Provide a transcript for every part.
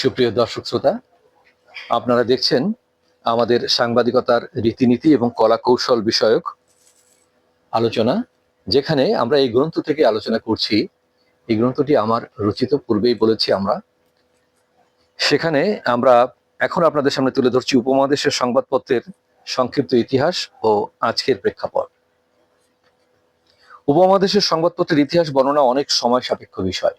সুপ্রিয় দর্শক শ্রোতা, আপনারা দেখছেন আমাদের সাংবাদিকতার রীতিনীতি এবং কলা কৌশল বিষয়ক আলোচনা, যেখানে আমরা এই গ্রন্থ থেকে আলোচনা করছি। এই গ্রন্থটি আমার রচিত পূর্বেই বলেছি আমরা। সেখানে আমরা এখন আপনাদের সামনে তুলে ধরছি উপমহাদেশের সংবাদপত্রের সংক্ষিপ্ত ইতিহাস ও আজকের প্রেক্ষাপট। উপমহাদেশের সংবাদপত্রের ইতিহাস বর্ণনা অনেক সময় সাপেক্ষ বিষয়।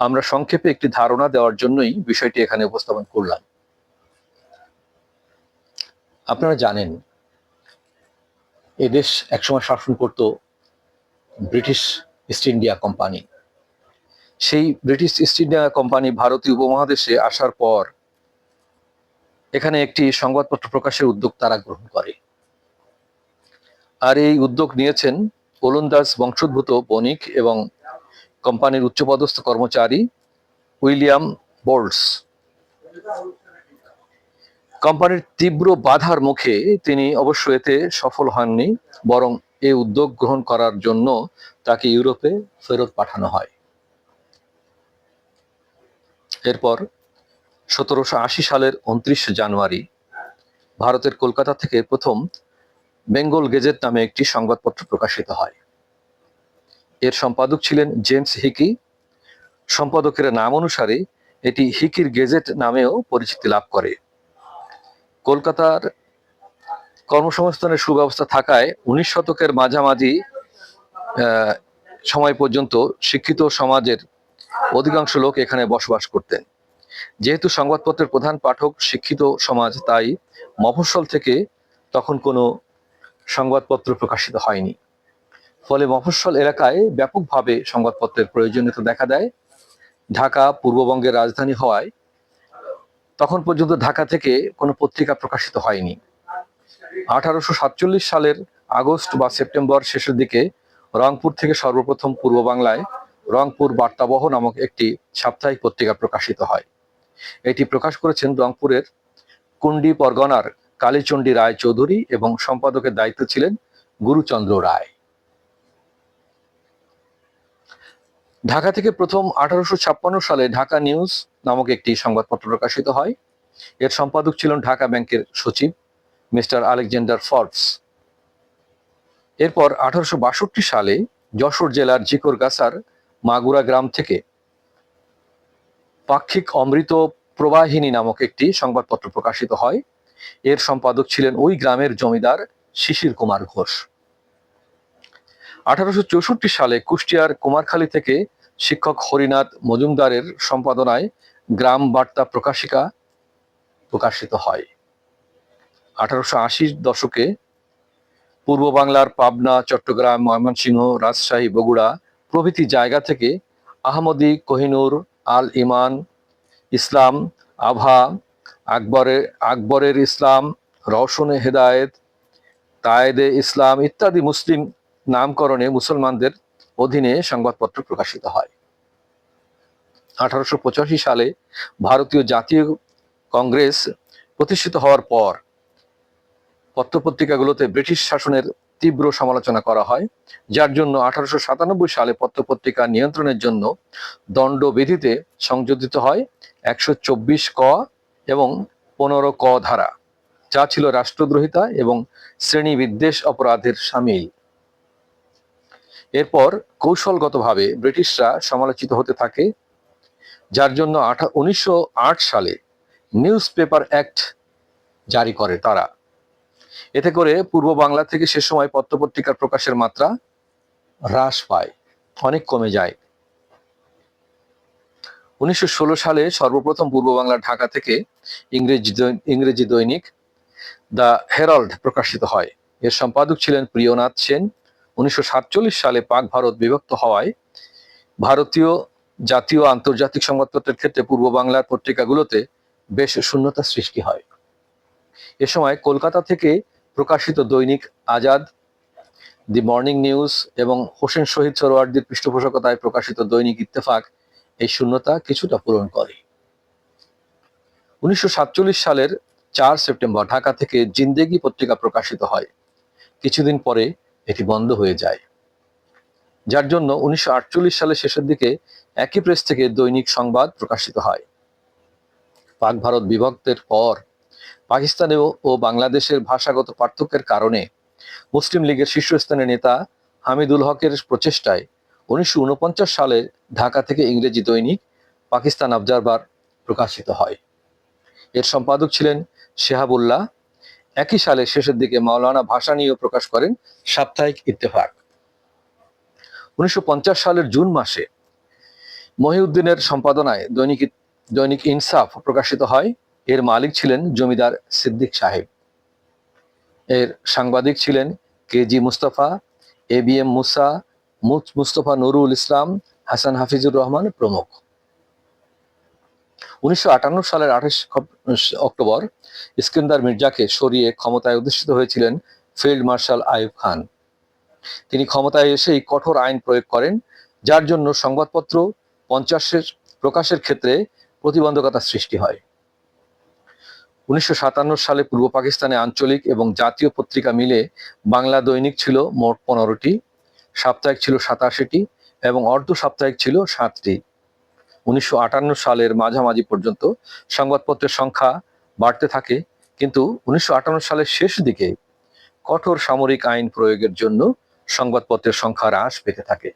আমরা সংক্ষেপে একটি ধারণা দেওয়ার জন্যই বিষয়টি এখানে উপস্থাপন করলাম। আপনারা জানেন, এদেশ একসময় শাসন করত ব্রিটিশ ইস্ট ইন্ডিয়া কোম্পানি। সেই ব্রিটিশ ইস্ট ইন্ডিয়া কোম্পানি ভারতীয় উপমহাদেশে আসার পর এখানে একটি সংবাদপত্র প্রকাশের উদ্যোগ তারা গ্রহণ করে। আর এই উদ্যোগ নিয়েছেন ওলন্দাজ বংশোদ্ভূত বণিক এবং কোম্পানির উচ্চপদস্থ কর্মচারী উইলিয়াম বোল্টস। কোম্পানির তীব্র বাধার মুখে তিনি অবশ্য এতে সফল হননি, বরং এই উদ্যোগ গ্রহণ করার জন্য তাকে ইউরোপে ফেরত পাঠানো হয়। এরপর সতেরোশো আশি সালের উনত্রিশ জানুয়ারি ভারতের কলকাতা থেকে প্রথম বেঙ্গল গেজেট নামে একটি সংবাদপত্র প্রকাশিত হয়। এর সম্পাদক ছিলেন জেমস হিকি। সম্পাদকের নাম অনুসারে এটি হিকির গেজেট নামেও পরিচিতি লাভ করে। কলকাতার কর্মসংস্থানের সুব্যবস্থা থাকায় উনিশ শতকের মাঝামাঝি সময় পর্যন্ত শিক্ষিত সমাজের অধিকাংশ লোক এখানে বসবাস করতেন। যেহেতু সংবাদপত্রের প্রধান পাঠক শিক্ষিত সমাজ, তাই মফস্বল থেকে তখন কোনো সংবাদপত্র প্রকাশিত হয়নি। ফলে মফস্বল এলাকায় ব্যাপকভাবে সংবাদপত্রের প্রয়োজনীয়তা দেখা দেয়। ঢাকা পূর্ববঙ্গের রাজধানী হওয়ায় তখন পর্যন্ত ঢাকা থেকে কোনো পত্রিকা প্রকাশিত হয়নি। আঠারোশো সাতচল্লিশ সালের আগস্ট বা সেপ্টেম্বর শেষের দিকে রংপুর থেকে সর্বপ্রথম পূর্ব বাংলায় রংপুর বার্তাবহ নামক একটি সাপ্তাহিক পত্রিকা প্রকাশিত হয়। এটি প্রকাশ করেছেন রংপুরের কুন্ডি পরগনার কালীচণ্ডী রায় চৌধুরী এবং সম্পাদকের দায়িত্ব ছিলেন গুরুচন্দ্র রায়। ঢাকা থেকে প্রথম আঠারোশো ছাপ্পান্ন সালে ঢাকা নিউজ নামক একটি সংবাদপত্র প্রকাশিত হয়। এর সম্পাদক ছিলেন ঢাকা ব্যাংকের সচিব মিস্টার আলেকজান্ডার ফর্বস। এরপর আঠারোশো বাষট্টি সালে যশোর জেলার জিকরগাছার মাগুরা গ্রাম থেকে পাক্ষিক অমৃত প্রবাহিনী নামক একটি সংবাদপত্র প্রকাশিত হয়। এর সম্পাদক ছিলেন ওই গ্রামের জমিদার শিশির কুমার ঘোষ। আঠারোশো চৌষট্টি সালে কুষ্টিয়ার কুমারখালী থেকে শিক্ষক হরিনাথ মজুমদারের সম্পাদনায় গ্রাম বার্তা প্রকাশিকা প্রকাশিত হয়। আঠারোশো আশির দশকে পূর্ব বাংলার পাবনা, চট্টগ্রাম, ময়মনসিংহ, রাজশাহী, বগুড়া প্রভৃতি জায়গা থেকে আহমদি, কোহিনুর, আল ইমান, ইসলাম, আভা আকবরের আকবরের ইসলাম, রওশনে হেদায়েত, তায়েদে ইসলাম ইত্যাদি মুসলিম নামকরণে মুসলমানদের অধীনে সংবাদপত্র প্রকাশিত হয়। আঠারোশো পঁচাশি সালে ভারতীয় জাতীয় কংগ্রেস প্রতিষ্ঠিত হওয়ার পর পত্রপত্রিকাগুলোতে ব্রিটিশ শাসনের তীব্র সমালোচনা করা হয়, যার জন্য আঠারোশো সাতানব্বই সালে পত্রপত্রিকা নিয়ন্ত্রণের জন্য দণ্ডবিধিতে সংযোজিত হয় একশো চব্বিশ ক এবং পনেরো ক ধারা, যা ছিল রাষ্ট্রদ্রোহিতা এবং শ্রেণি বিদ্বেষ অপরাধের সামিল। এরপর কৌশলগতভাবে ব্রিটিশরা সমালোচিত হতে থাকে, যার জন্য আঠা, উনিশশো আট সালে নিউজ পেপার অ্যাক্ট জারি করে তারা। এতে করে পূর্ব বাংলা থেকে সে সময় পত্রপত্রিকার প্রকাশের মাত্রা হ্রাস পায়, অনেক কমে যায়। উনিশশো ষোলো সালে সর্বপ্রথম পূর্ব বাংলা ঢাকা থেকে ইংরেজি ইংরেজি দৈনিক দ্য হেরাল্ড প্রকাশিত হয়। এর সম্পাদক ছিলেন প্রিয়নাথ সেন। উনিশশো সালে পাক ভারত বিভক্ত হওয়ায় ভারতীয় জাতীয় আন্তর্জাতিক সংবাদপত্রের ক্ষেত্রে পূর্ব বাংলার পত্রিকাগুলোতে বেশ শূন্যতা সৃষ্টি হয়। এ সময় কলকাতা থেকে প্রকাশিত দৈনিক আজাদ, দি মর্নিং নিউজ এবং হোসেন শহীদ সরোয়ার্দির পৃষ্ঠপোষকতায় প্রকাশিত দৈনিক ইত্তেফাক এই শূন্যতা কিছুটা পূরণ করে। উনিশশো সাতচল্লিশ সালের চার সেপ্টেম্বর ঢাকা থেকে জিন্দেগি পত্রিকা প্রকাশিত হয়। কিছুদিন পরে এটি বন্ধ হয়ে যায়। যার জন্য উনিশশো সালের শেষের দিকে একই প্রেস থেকে দৈনিক সংবাদ প্রকাশিত হয়। পাক ভারত বিভক্তের পর পাকিস্তানে ও- বাংলাদেশের ভাষাগত পার্থক্যের কারণে মুসলিম লীগের শীর্ষস্থানীয় নেতা হামিদুল হকের প্রচেষ্টায় উনিশশো উনপঞ্চাশ সালে ঢাকা থেকে ইংরেজি দৈনিক পাকিস্তান অবজারভার প্রকাশিত হয়। এর সম্পাদক ছিলেন শেহাবুল্লাহ একই সালের শেষের দিকে মাওলানা ভাষা নিয়েও প্রকাশ করেন সাপ্তাহিক ইত্তেফাক। উনিশশো সালের জুন মাসে মহিউদ্দিনের সম্পাদনায় দৈনিক দৈনিক ইনসাফ প্রকাশিত হয়। এর মালিক ছিলেন জমিদার সিদ্দিক সাহেব। এর সাংবাদিক ছিলেন K G Mustafa, A B M মুস- Mustafa Nurul Islam, Hasan Hafizur Rahman প্রমুখ। উনিশশো আটান্ন সালের আঠাশ অক্টোবর ইস্কেন্দার মির্জাকে সরিয়ে ক্ষমতায় অধিষ্ঠিত হয়েছিলেন ফিল্ড মার্শাল আইয়ুব খান। তিনি ক্ষমতায় এসেই কঠোর আইন প্রয়োগ করেন, যার জন্য সংবাদপত্র পঞ্চাশের প্রকাশের ক্ষেত্রে প্রতিবন্ধকতা সৃষ্টি হয়। উনিশশো সাতান্ন সালে পূর্ব পাকিস্তানে আঞ্চলিক এবং জাতীয় পত্রিকা মিলে বাংলা দৈনিক ছিল মোট পনেরোটি, সাপ্তাহিক ছিল সাতাশিটি এবং অর্ধ সাপ্তাহিক ছিল সাতটি। উনিশশো আটান্ন সালের মাঝামাঝি পর্যন্ত সংবাদপত্রের সংখ্যা বাড়তে থাকে, কিন্তু উনিশশো আটান্ন সালের শেষ দিকে কঠোর সামরিক আইন প্রয়োগের জন্য সংবাদপত্রের সংখ্যা হ্রাস পেতে থাকে।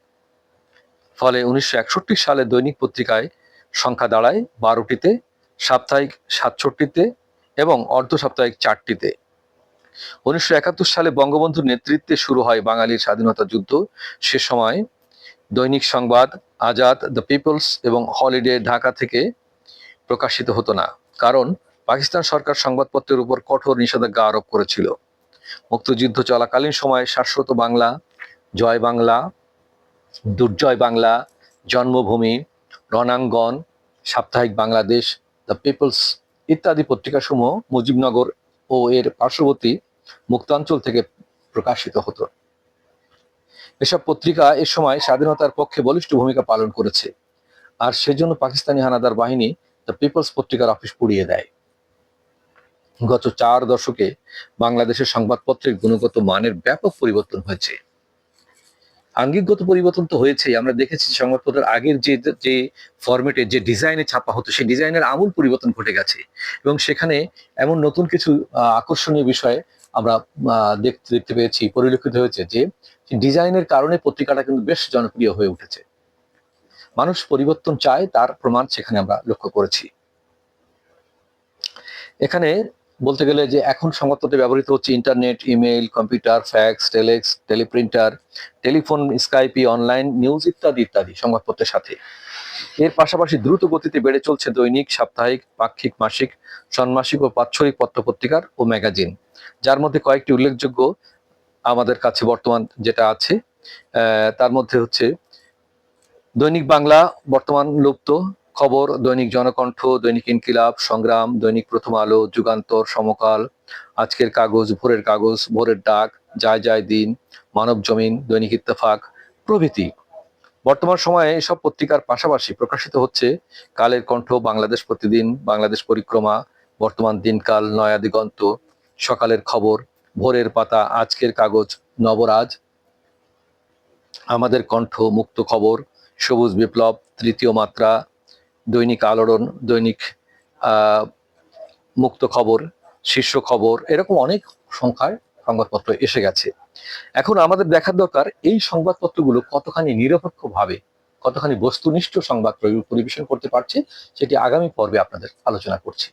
ফলে উনিশশো একষট্টি সালে দৈনিক পত্রিকায় সংখ্যা দাঁড়ায় বারোটিতে, সাপ্তাহিক সাতষট্টিতে এবং অর্ধ সাপ্তাহিক চারটিতে। উনিশশো একাত্তর সালে বঙ্গবন্ধুর নেতৃত্বে শুরু হয় বাঙালির স্বাধীনতা যুদ্ধ। সে সময় দৈনিক সংবাদ, আজাদ, দ্য পিপলস এবং হলিডে ঢাকা থেকে প্রকাশিত হতো না। কারণ পাকিস্তান সরকার সংবাদপত্রের উপর কঠোর নিষেধাজ্ঞা আরোপ করেছিল। মুক্তিযুদ্ধ চলাকালীন সময়ে শাশ্বত বাংলা, জয় বাংলা, দুর্জয় বাংলা, জন্মভূমি, রণাঙ্গন, সাপ্তাহিক বাংলাদেশ, দ্য পিপলস ইত্যাদি পত্রিকাসমূহ মুজিবনগর ও এর পার্শ্ববর্তী মুক্তাঞ্চল থেকে প্রকাশিত হতো। এসব পত্রিকা এ সময় স্বাধীনতার পক্ষে বলিষ্ঠ ভূমিকা পালন করেছে। আর সেজন্য পাকিস্তানি হানাদার বাহিনী দ্য পিপলস পত্রিকার অফিস পুড়িয়ে দেয়। গত চার দশকে বাংলাদেশের সংবাদপত্রের গুণগত মানের ব্যাপক পরিবর্তন হয়েছে। আঙ্গিকগত পরিবর্তন তো হয়েছেই আমরা দেখেছি সংবাদপত্রের আগের যে যে ফরম্যাটে যে ডিজাইনে ছাপা হতো, সেই ডিজাইনের আমূল পরিবর্তন ঘটে গেছে। এবং সেখানে এমন নতুন কিছু আকর্ষণীয় বিষয় আমরা দেখতে দেখতে পেয়েছি, পরিলক্ষিত হয়েছে যে ডিজাইনের কারণে পত্রিকাটা কিন্তু বেশ জনপ্রিয় হয়ে উঠেছে। মানুষ পরিবর্তন চায়, তার প্রমাণ সেখানে আমরা লক্ষ্য করেছি। এখানে বলতে গেলে যে এখন সংবাদপত্রে ব্যবহৃত হচ্ছে internet, email, computer, fax, telex, teleprinter, telephone, Skype, online, news ইত্যাদি ইত্যাদি সংবাদপত্রের সাথে। এর পাশাপাশি দ্রুত গতিতে বেড়ে চলছে দৈনিক, সাপ্তাহিক, পাক্ষিক, মাসিক ষণ্মাসিক ও বাৎসরিক পত্রপত্রিকার ও ম্যাগাজিন। যার মধ্যে কয়েকটি উল্লেখযোগ্য আমাদের কাছে বর্তমান যেটা আছে তার মধ্যে হচ্ছে দৈনিক বাংলা, বর্তমান লুপ্ত খবর, দৈনিক জনকণ্ঠ, দৈনিক ইনকিলাব, সংগ্রাম, দৈনিক প্রথম আলো, যুগান্তর, সমকাল, আজকের কাগজ, ভোরের কাগজ, ভোরের ডাক, যায় যায় দিন, মানব জমিন, দৈনিক ইত্তেফাক প্রভৃতি। বর্তমান সময়ে এসব পত্রিকার পাশাপাশি প্রকাশিত হচ্ছে কালের কণ্ঠ, বাংলাদেশ প্রতিদিন, বাংলাদেশ পরিক্রমা, বর্তমান দিনকাল, নয়া দিগন্ত, সকালের খবর, ভোরের পাতা, আজকের কাগজ, নবরাজ, আমাদের কণ্ঠ, মুক্ত খবর, সবুজ বিপ্লব, তৃতীয় মাত্রা, দৈনিক আলোড়ন, দৈনিক মুক্ত খবর, শীর্ষ খবর, এরকম অনেক সংখ্যায় সংবাদপত্র এসে গেছে। এখন আমাদের দেখার দরকার, এই সংবাদপত্রগুলো কতখানি নিরপেক্ষভাবে, কতখানি বস্তুনিষ্ঠ সংবাদ পরিবেশন করতে পারছে, সেটি আগামী পর্বে আপনাদের আলোচনা করছি।